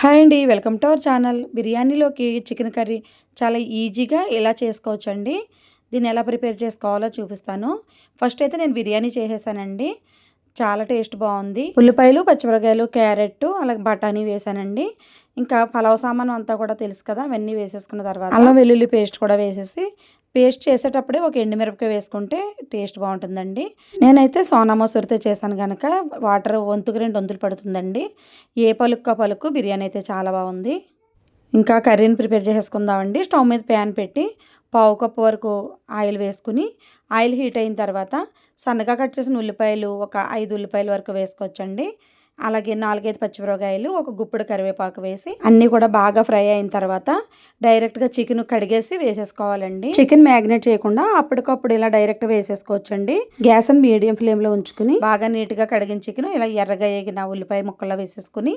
Hi అండి welcome to our channel. బిర్యానీలోకి chicken curry చాలా ఈజీగా ఎలా చేసుకోవచ్చండి? దీన్ని ఎలా ప్రిపేర్ చేసుకోవాలో చూపిస్తాను. ఫస్ట్ అయితే నేను బిర్యానీ చేసేసానండి. చాలా టేస్ట్ బాగుంది. ఉల్లిపాయలు పచ్చిమిరకాయలు క్యారెట్ అలాగే బఠానీ వేసానండి. ఇంకా పలావ్ సామాన్ అంతా కూడా తెలుసు కదా అవన్నీ వేసేసుకున్న తర్వాత అల్లం వెల్లుల్లి పేస్ట్ కూడా వేసేసి పేస్ట్ చేసేటప్పుడే ఒక ఎండుమిరపకాయ వేసుకుంటే టేస్ట్ బాగుంటుందండి. నేనైతే సోనా మసూరితో చేశాను కనుక వాటర్ వంతుకు రెండు వంతులు పడుతుందండి. ఏ పలుక్క పలుకు బిర్యానీ అయితే చాలా బాగుంది. ఇంకా కర్రీని ప్రిపేర్ చేసుకుందామండి స్టవ్ మీద ప్యాన్ పెట్టి పావు కప్పు వరకు ఆయిల్ వేసుకుని ఆయిల్ హీట్ అయిన తర్వాత సన్నగా కట్ చేసిన ఉల్లిపాయలు ఒక ఐదు ఉల్లిపాయల వరకు వేసుకోవచ్చండి. అలాగే నాలుగైదు పచ్చిమిరపకాయలు ఒక గుప్పుడు కరివేపాకు వేసి అన్నీ కూడా బాగా ఫ్రై అయిన తర్వాత డైరెక్ట్గా చికెన్ కడిగేసి వేసేసుకోవాలండి. చికెన్ మ్యాగ్నేట్ చేయకుండా అప్పటికప్పుడు ఇలా డైరెక్ట్ వేసేసుకోవచ్చండి. గ్యాస్ అని మీడియం ఫ్లేమ్లో ఉంచుకుని బాగా నీట్గా కడిగిన చికెన్ ఇలా ఎర్రగా వేగిన ఉల్లిపాయ ముక్కల్లో వేసేసుకుని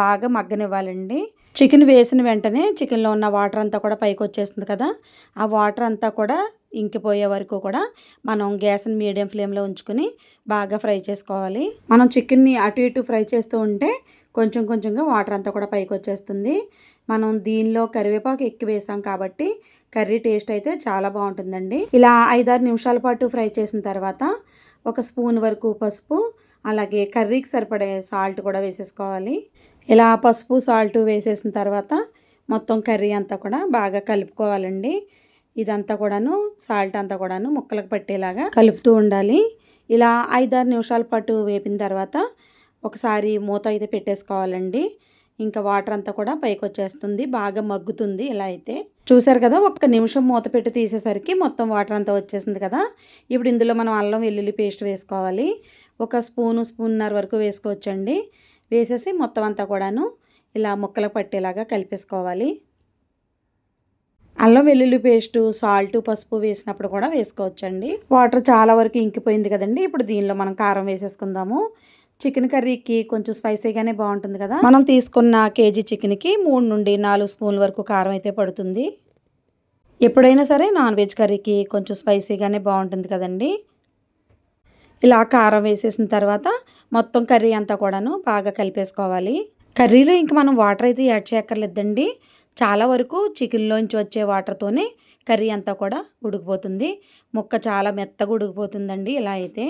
బాగా మగ్గనివ్వాలండి. చికెన్ వేసిన వెంటనే చికెన్లో ఉన్న వాటర్ అంతా కూడా పైకి వచ్చేస్తుంది కదా ఆ వాటర్ అంతా కూడా ఇంకిపోయే వరకు కూడా మనం గ్యాస్ని మీడియం ఫ్లేమ్లో ఉంచుకొని బాగా ఫ్రై చేసుకోవాలి. మనం చికెన్ని అటు ఇటు ఫ్రై చేస్తూ ఉంటే కొంచెం కొంచెంగా వాటర్ అంతా కూడా పైకి వచ్చేస్తుంది మనం దీనిలో కరివేపాకు ఎక్కువ వేసాం కాబట్టి కర్రీ టేస్ట్ అయితే చాలా బాగుంటుందండి. ఇలా ఐదారు నిమిషాల పాటు ఫ్రై చేసిన తర్వాత ఒక స్పూన్ వరకు పసుపు అలాగే కర్రీకి సరిపడే సాల్ట్ కూడా వేసేసుకోవాలి. ఇలా పసుపు సాల్ట్ వేసేసిన తర్వాత మొత్తం కర్రీ అంతా కూడా బాగా కలుపుకోవాలండి. ఇదంతా కూడాను సాల్ట్ అంతా కూడాను ముక్కలకు పట్టేలాగా కలుపుతూ ఉండాలి. ఇలా ఐదారు నిమిషాల పాటు వేపిన తర్వాత ఒకసారి మూత అయితే పెట్టేసుకోవాలండి. ఇంకా వాటర్ అంతా కూడా పైకి వచ్చేస్తుంది బాగా మగ్గుతుంది ఇలా అయితే. చూసారు కదా ఒక్క నిమిషం మూత పెట్టి తీసేసరికి మొత్తం వాటర్ అంతా వచ్చేసింది కదా. ఇప్పుడు ఇందులో మనం అల్లం వెల్లుల్లి పేస్ట్ వేసుకోవాలి. ఒక స్పూను స్పూన్నర వరకు వేసుకోవచ్చండి. వేసేసి మొత్తం అంతా కూడాను ఇలా ముక్కలు పట్టేలాగా కలిపేసుకోవాలి. అల్లం వెల్లుల్లి పేస్టు సాల్ట్ పసుపు వేసినప్పుడు కూడా వేసుకోవచ్చండి. వాటర్ చాలా వరకు ఇంకిపోయింది కదండి. ఇప్పుడు దీనిలో మనం కారం వేసేసుకుందాము. చికెన్ కర్రీకి కొంచెం స్పైసీగానే బాగుంటుంది కదా. మనం తీసుకున్న కేజీ చికెన్కి మూడు నుండి నాలుగు స్పూన్ల వరకు కారం అయితే పడుతుంది. ఎప్పుడైనా సరే నాన్ వెజ్ కర్రీకి కొంచెం స్పైసీగానే బాగుంటుంది కదండి. ఇలా కారం వేసేసిన తర్వాత మొత్తం కర్రీ అంతా కూడాను బాగా కలిపేసుకోవాలి. కర్రీలో ఇంక మనం వాటర్ అయితే యాడ్ చేయక్కర్లేదండి. చాలా వరకు చికెన్లోంచి వచ్చే వాటర్తోనే కర్రీ అంతా కూడా ఉడికిపోతుంది. ముక్క చాలా మెత్తగా ఉడికిపోతుందండి ఇలా అయితే.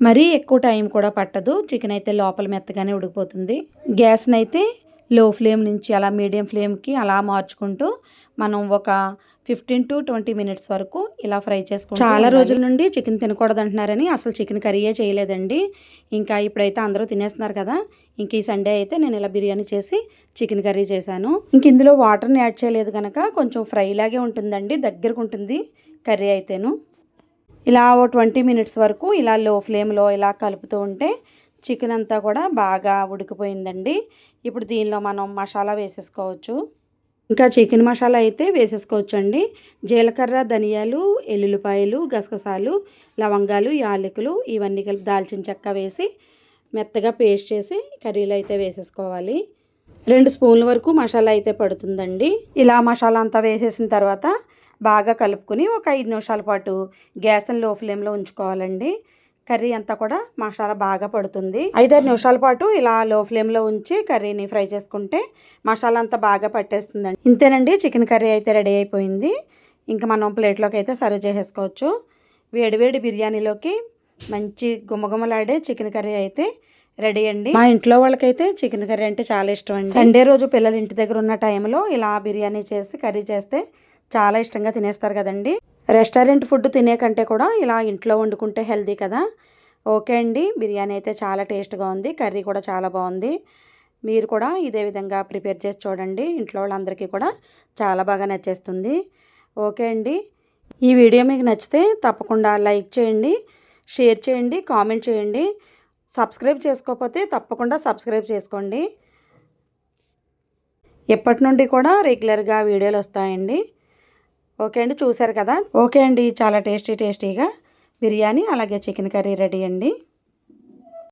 మరీ ఎక్కువ టైం కూడా పట్టదు. చికెన్ అయితే లోపల మెత్తగానే ఉడికిపోతుంది. గ్యాస్ని అయితే లో ఫ్లేమ్ నుంచి అలా మీడియం ఫ్లేమ్కి అలా మార్చుకుంటూ మనం ఒక ఫిఫ్టీన్ టు ట్వంటీ మినిట్స్ వరకు ఇలా ఫ్రై చేసుకుంటాం చాలా రోజుల నుండి చికెన్ తినకూడదు అంటున్నారని అసలు చికెన్ కర్రీయే చేయలేదండి. ఇంకా ఇప్పుడైతే అందరూ తినేస్తున్నారు కదా ఇంక ఈ సండే అయితే నేను ఇలా బిర్యానీ చేసి చికెన్ కర్రీ చేశాను. ఇంక ఇందులో వాటర్ని యాడ్ చేయలేదు కనుక కొంచెం ఫ్రై లాగే ఉంటుందండి దగ్గరకు ఉంటుంది కర్రీ అయితేను. ఇలా ఓ ట్వంటీ మినిట్స్ వరకు ఇలా లో ఫ్లేమ్లో ఇలా కలుపుతూ ఉంటే చికెన్ అంతా కూడా బాగా ఉడికిపోయిందండి. ఇప్పుడు దీనిలో మనం మసాలా వేసేసుకోవచ్చు. ఇంకా చికెన్ మసాలా అయితే వేసేసుకోవచ్చు అండి జీలకర్ర ధనియాలు ఎల్లుల్లిపాయలు గసగసాలు లవంగాలు యాలకులు ఇవన్నీ కలిపి దాల్చిన చెక్క వేసి మెత్తగా పేస్ట్ చేసి కర్రీలో అయితే వేసేసుకోవాలి. రెండు స్పూన్ల వరకు మసాలా అయితే పడుతుందండి. ఇలా మసాలా అంతా వేసేసిన తర్వాత బాగా కలుపుకొని ఒక ఐదు నిమిషాల పాటు గ్యాస్ని లో ఫ్లేమ్లో ఉంచుకోవాలండి. కర్రీ అంతా కూడా మసాలా బాగా పడుతుంది. ఐదారు నిమిషాల పాటు ఇలా లో ఫ్లేమ్లో ఉంచి కర్రీని ఫ్రై చేసుకుంటే మసాలా అంతా బాగా పట్టేస్తుందండి. ఇంతేనండి చికెన్ కర్రీ అయితే రెడీ అయిపోయింది. ఇంకా మనం ప్లేట్లోకి అయితే సర్వ్ చేసేసుకోవచ్చు. వేడివేడి బిర్యానీలోకి మంచి గుమగుమలాడే చికెన్ కర్రీ అయితే రెడీ అండి. మా ఇంట్లో వాళ్ళకైతే చికెన్ కర్రీ అంటే చాలా ఇష్టం అండి. సండే రోజు పిల్లలు ఇంటి దగ్గర ఉన్న టైంలో ఇలా బిర్యానీ చేసి కర్రీ చేస్తే చాలా ఇష్టంగా తినేస్తారు కదండి. రెస్టారెంట్ ఫుడ్ తినే కంటే కూడా ఇలా ఇంట్లో వండుకుంటే హెల్దీ కదా. ఓకే అండి. బిర్యానీ అయితే చాలా టేస్ట్గా ఉంది. కర్రీ కూడా చాలా బాగుంది. మీరు కూడా ఇదే విధంగా ప్రిపేర్ చేసి చూడండి. ఇంట్లో వాళ్ళందరికీ కూడా చాలా బాగా నచ్చేస్తుంది. ఓకే అండి. ఈ వీడియో మీకు నచ్చితే తప్పకుండా లైక్ చేయండి షేర్ చేయండి కామెంట్ చేయండి. సబ్స్క్రైబ్ చేసుకోకపోతే తప్పకుండా సబ్స్క్రైబ్ చేసుకోండి. ఎప్పటి నుండి కూడా రెగ్యులర్గా వీడియోలు వస్తాయండి. ఓకే అండి చూసారు కదా? ఓకే అండి చాలా టేస్టీ టేస్టీగా. బిర్యానీ అలాగే చికెన్ కర్రీ రెడీ అండి.